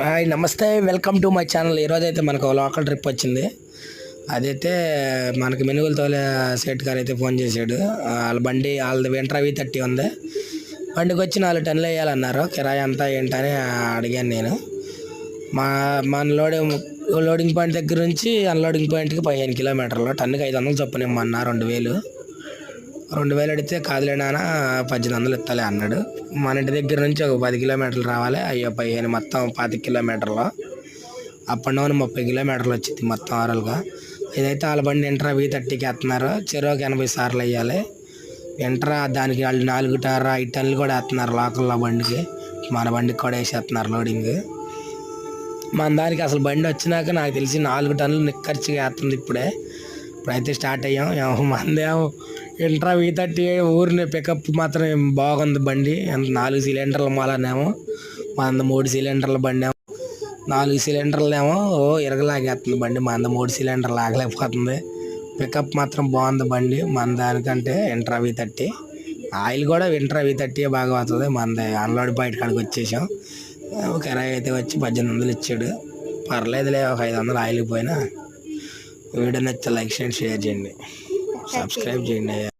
Hi నమస్తే. Welcome to my channel. ఈరోజైతే మనకు లోకల్ ట్రిప్ వచ్చింది. అదైతే మనకి మెనుగులతోలే సేట్ గారు అయితే ఫోన్ చేశాడు. వాళ్ళ బండి వాళ్ళది వింటర్ థర్టీ ఉంది. బండికి వచ్చి నాలుగు టన్నులు వేయాలన్నారు. కిరాయి అంతా ఏంటని అడిగాను నేను. మా మన లోడింగ్ లోడింగ్ పాయింట్ దగ్గర నుంచి అన్లోడింగ్ పాయింట్కి పదిహేను కిలోమీటర్లు. టన్నుకి ఐదు వందలు చొప్పున ఇమ్మన్నా రెండు వేలు. రెండు వేలు అడిగితే కాదులే నాన్న పద్దెనిమిది వందలు ఇస్తాలే అన్నాడు. మన ఇంటి దగ్గర నుంచి ఒక పది కిలోమీటర్లు రావాలి. అయ్యో పదిహేను మొత్తం పాతి కిలోమీటర్లు. అప్ అండ్ డౌన్ ముప్పై కిలోమీటర్లు వచ్చింది మొత్తం ఆరల్గా. ఇదైతే వాళ్ళ బండి ఇంటరా వీ థర్టీకి వేస్తున్నారు చెరువుకి ఎనభై సార్లు వేయాలి. ఇంటరా దానికి వాళ్ళు నాలుగు టార్ ఐదు టన్నులు కూడా వేస్తున్నారు లోకల్లో బండికి. మన బండికి కూడా వేసేస్తున్నారు లోడింగ్. మన దానికి అసలు బండి వచ్చినాక నాకు తెలిసి నాలుగు టన్నులు నిక్కర్చిగా వేస్తుంది ఇప్పుడే. ఇప్పుడైతే స్టార్ట్ అయ్యాం. మందేమో ఇంట్రా వీ థర్టీ ఊరిని పికప్ మాత్రం బాగుంది బండి. నాలుగు సిలిండర్ల మాలనేమో. మంద మూడు సిలిండర్ల బండి ఏమో నాలుగు సిలిండర్లు ఏమో ఇరగలాగేస్తుంది బండి. మంద మూడు సిలిండర్లు ఆగలేకపోతుంది పికప్ మాత్రం బాగుంది బండి. మన దానికంటే ఇంట్రా వీ థర్టీ. ఆయిల్ కూడా ఇంట్రా వీ థర్టీ బాగా అవుతుంది మంద అన్లోడ్ బయట కాడికి వచ్చేసాం. కిరాయి అయితే వచ్చి పద్దెనిమిది వందలు ఇచ్చాడు. పర్లేదులే ఒక ఐదు వందలు ఆయిల్ పోయినా. వీడియో నచ్చితే లైక్ చేయండి షేర్ చేయండి. సబ్స్క్రైబ్ చేయండి